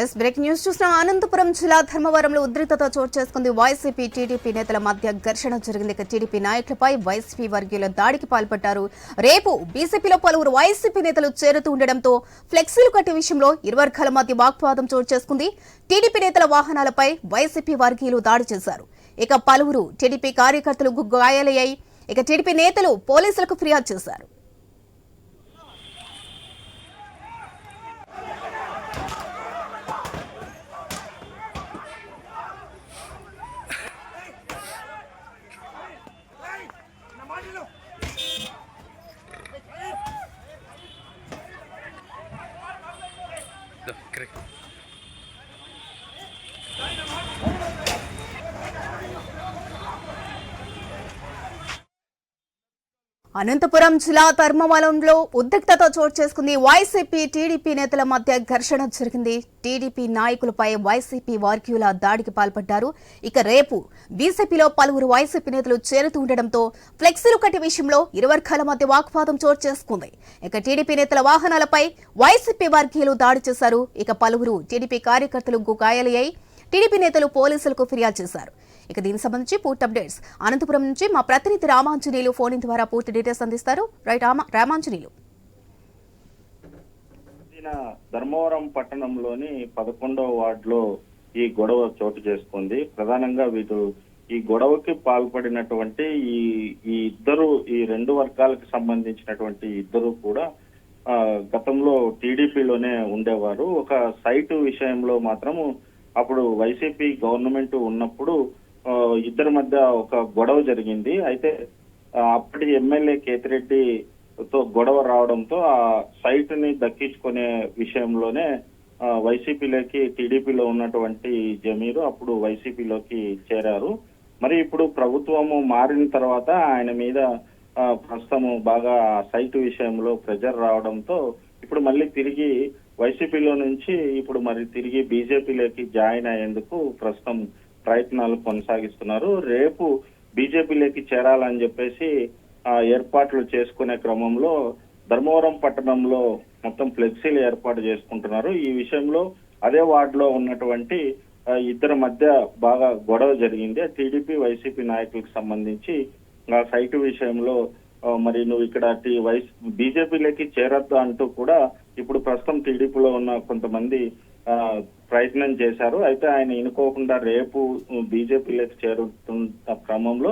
Yes break news చూసిన అనంతపురం జిల్లా ధర్మవరంలో ఉద్రిక్తత చోటు చేసుకుంది. వైసీపీ టీడీపీ నేతల మధ్య ఘర్షణ జరిగింది. ఇక టీడీపీ నాయకులపై వైసీపీ వర్గీయుల దాడికి పాల్పడ్డారు. రేపు బీసీపీలో పలువురు వైసీపీ నేతలు చేరుతూ ఉండడంతో ఫ్లెక్సీలు కట్టే విషయంలో ఇరు వర్గాల మధ్య వాగ్వాదం చోటు చేసుకుంది. టీడీపీ నేతల వాహనాలపై వైసీపీ వర్గీయులు దాడి చేశారు. ఇక పలువురు టీడీపీ కార్యకర్తలు గాయాలయ్యాయి ఇక టీడీపీ నేతలు పోలీసులకు ఫిర్యాదు చేశారు. అనంతపురం జిల్లా ధర్మవలంలో ఉద్రిక్తత చోటు చేసుకుంది వైసీపీ టీడీపీ నేతల మధ్య ఘర్షణ జరిగింది. టీడీపీ నాయకులపై వైసీపీ వర్గీయుల దాడికి పాల్పడ్డారు. ఇక రేపు బీజేపీలో పలువురు వైసీపీ నేతలు చేరుతూ ఉండడంతో ఫ్లెక్సీలు కట్టి విషయంలో ఇరు వర్గాల మధ్య వాగ్వాదం చోటు చేసుకుంది. ఇక టీడీపీ నేతల వాహనాలపై వైసీపీ వర్గీయులు దాడి చేశారు. ఇక పలువురు టీడీపీ కార్యకర్తలకు గాయాలయ్యాయి. టీడీపీ నేతలు పోలీసులకు ఫిర్యాదు చేశారు. ఇక దీనికి సంబంధించి పూర్తి అప్డేట్స్. అనంతపురం నుంచి మా ప్రతినిధి రామాంజనేయులు ఫోన్ ఇన్ ద్వారా పూర్తి డీటెయిల్స్ అందిస్తారు. రైట్ రామా రామాంజనేయులు. ధర్మవరం పట్టణంలోని పదకొండవ వార్డులో ఈ గొడవ చోటు చేసుకుంది. ప్రధానంగా వీరు ఈ గొడవకి పాల్పడినటువంటి ఈ ఈ ఇద్దరు ఈ రెండు వర్గాలకు సంబంధించినటువంటి ఇద్దరు కూడా గతంలో టీడీపీలోనే ఉండేవారు. ఒక సైటు విషయంలో మాత్రము అప్పుడు వైసీపీ గవర్నమెంట్ ఉన్నప్పుడు ఇద్దరి మధ్య ఒక గొడవ జరిగింది. అయితే అప్పటి ఎమ్మెల్యే కేతిరెడ్డి తో గొడవ రావడంతో ఆ సైట్ని దక్కించుకునే విషయంలోనే వైసీపీలోకి టీడీపీలో ఉన్నటువంటి జమీరు అప్పుడు వైసీపీలోకి చేరారు. మరి ఇప్పుడు ప్రభుత్వము మారిన తర్వాత ఆయన మీద ప్రస్తుతము బాగా సైట్ విషయంలో ప్రెజర్ రావడంతో ఇప్పుడు మళ్ళీ తిరిగి వైసీపీలో నుంచి ఇప్పుడు మరి తిరిగి బీజేపీలోకి జాయిన్ అయ్యేందుకు ప్రస్తుతం ప్రయత్నాలు కొనసాగిస్తున్నారు. రేపు బీజేపీలోకి చేరాలని చెప్పేసి ఏర్పాట్లు చేసుకునే క్రమంలో ధర్మవరం పట్టణంలో మొత్తం ఫ్లెక్సీలు ఏర్పాటు చేసుకుంటున్నారు. ఈ విషయంలో అదే వార్డులో ఉన్నటువంటి ఇద్దరి మధ్య బాగా గొడవ జరిగింది. టీడీపీ వైసీపీ నాయకులకు సంబంధించి ఆ సైటు విషయంలో మరి నువ్వు ఇక్కడ టీ- వైస్ బీజేపీలోకి చేరొద్దు అంటూ కూడా ఇప్పుడు ప్రస్తుతం టీడీపీలో ఉన్న కొంతమంది ప్రయత్నం చేశారు. అయితే ఆయన ఇనుకోకుండా రేపు బీజేపీలోకి చేరుతున్న క్రమంలో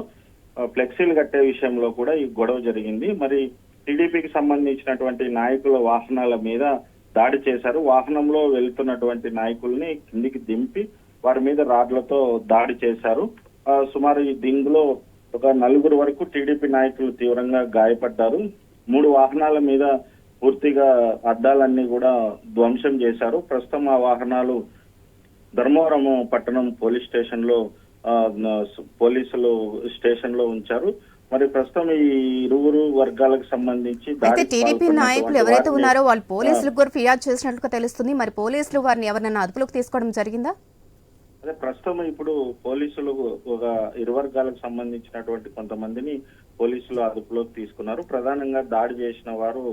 ఫ్లెక్సీలు కట్టే విషయంలో కూడా ఈ గొడవ జరిగింది. మరి టీడీపీకి సంబంధించినటువంటి నాయకుల వాహనాల మీద దాడి చేశారు. వాహనంలో వెళ్తున్నటువంటి నాయకుల్ని కిందికి దింపి వారి మీద రాడ్లతో దాడి చేశారు. సుమారు ఈ దింగులో ఒక నలుగురు వరకు టీడీపీ నాయకులు తీవ్రంగా గాయపడ్డారు. మూడు వాహనాల మీద పూర్తిగా అద్దాలన్నీ కూడా ధ్వంసం చేశారు. ప్రస్తుతం ఆ వాహనాలు ధర్మవరం పట్టణం పోలీస్ స్టేషన్లో పోలీసులు స్టేషన్లో ఉంచారు. మరి ప్రస్తుతం ఈ ఇరువురు వర్గాలకు సంబంధించి అయితే టీడీపీ నాయకులు ఎవరైతే ఉన్నారో వాళ్ళు పోలీసులకు కూడా ఫిర్యాదు చేసినట్లుగా తెలుస్తుంది. మరి పోలీసులు వారిని ఎవరైనా అదుపులోకి తీసుకోవడం జరిగిందా? అదే ప్రస్తుతం ఇప్పుడు పోలీసులు ఒక ఇరు వర్గాలకు సంబంధించినటువంటి కొంతమందిని పోలీసులు అదుపులోకి తీసుకున్నారు. ప్రధానంగా దాడి చేసిన వారు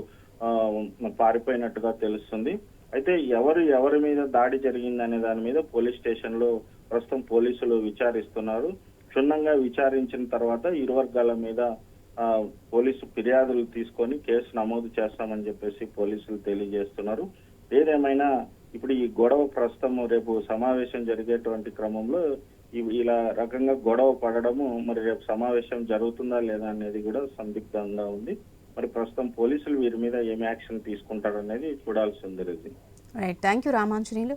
పారిపోయినట్టుగా తెలుస్తుంది. అయితే ఎవరు ఎవరి మీద దాడి జరిగిందనే దాని మీద పోలీస్ స్టేషన్లో ప్రస్తుతం పోలీసులు విచారిస్తున్నారు. క్షుణ్ణంగా విచారించిన తర్వాత ఇరు వర్గాల మీద పోలీసు ఫిర్యాదులు తీసుకొని కేసు నమోదు చేస్తామని చెప్పేసి పోలీసులు తెలియజేస్తున్నారు. ఏదేమైనా ఇప్పుడు ఈ గొడవ ప్రస్తుతం రేపు సమావేశం జరిగేటువంటి క్రమంలో ఇలా రకంగా గొడవ పడడము మరి రేపు సమావేశం జరుగుతుందా లేదా అనేది కూడా సందిగ్ధంగా ఉంది. మరి ప్రస్తుతం పోలీసులు వీరి మీద ఏం యాక్షన్ తీసుకుంటారనేది చూడాల్సి ఉంది రైట్ థ్యాంక్ యూ రామాంజనీలు